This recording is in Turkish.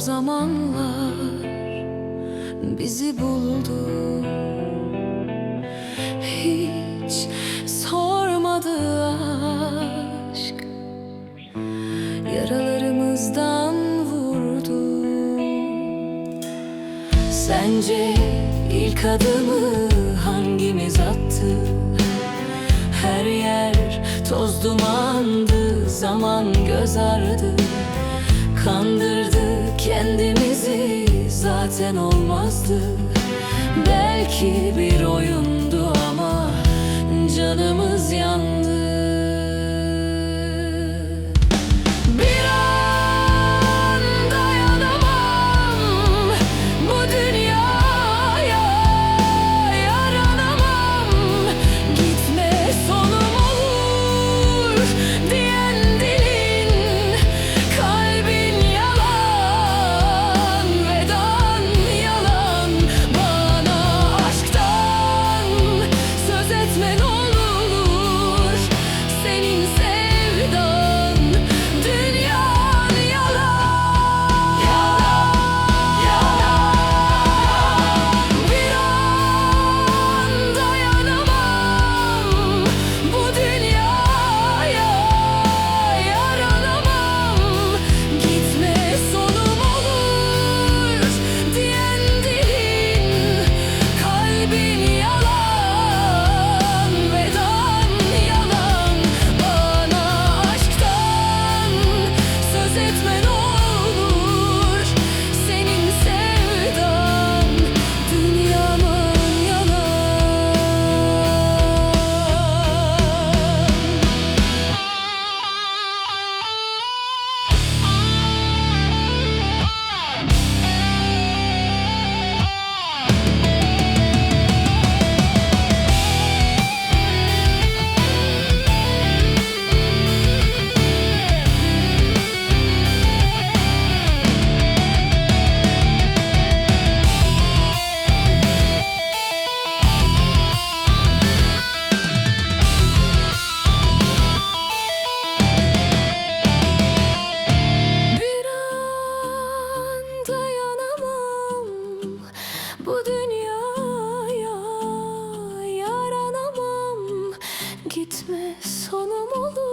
zamanlar bizi buldu. Hiç sormadı aşk Yaralarımızdan vurdu. Sence ilk adımı hangimiz attı? Her yer toz dumandı, zaman göz ardı. Kandırdı kendimizi zaten olmazdı. Belki bir oyun gitme sonum olur.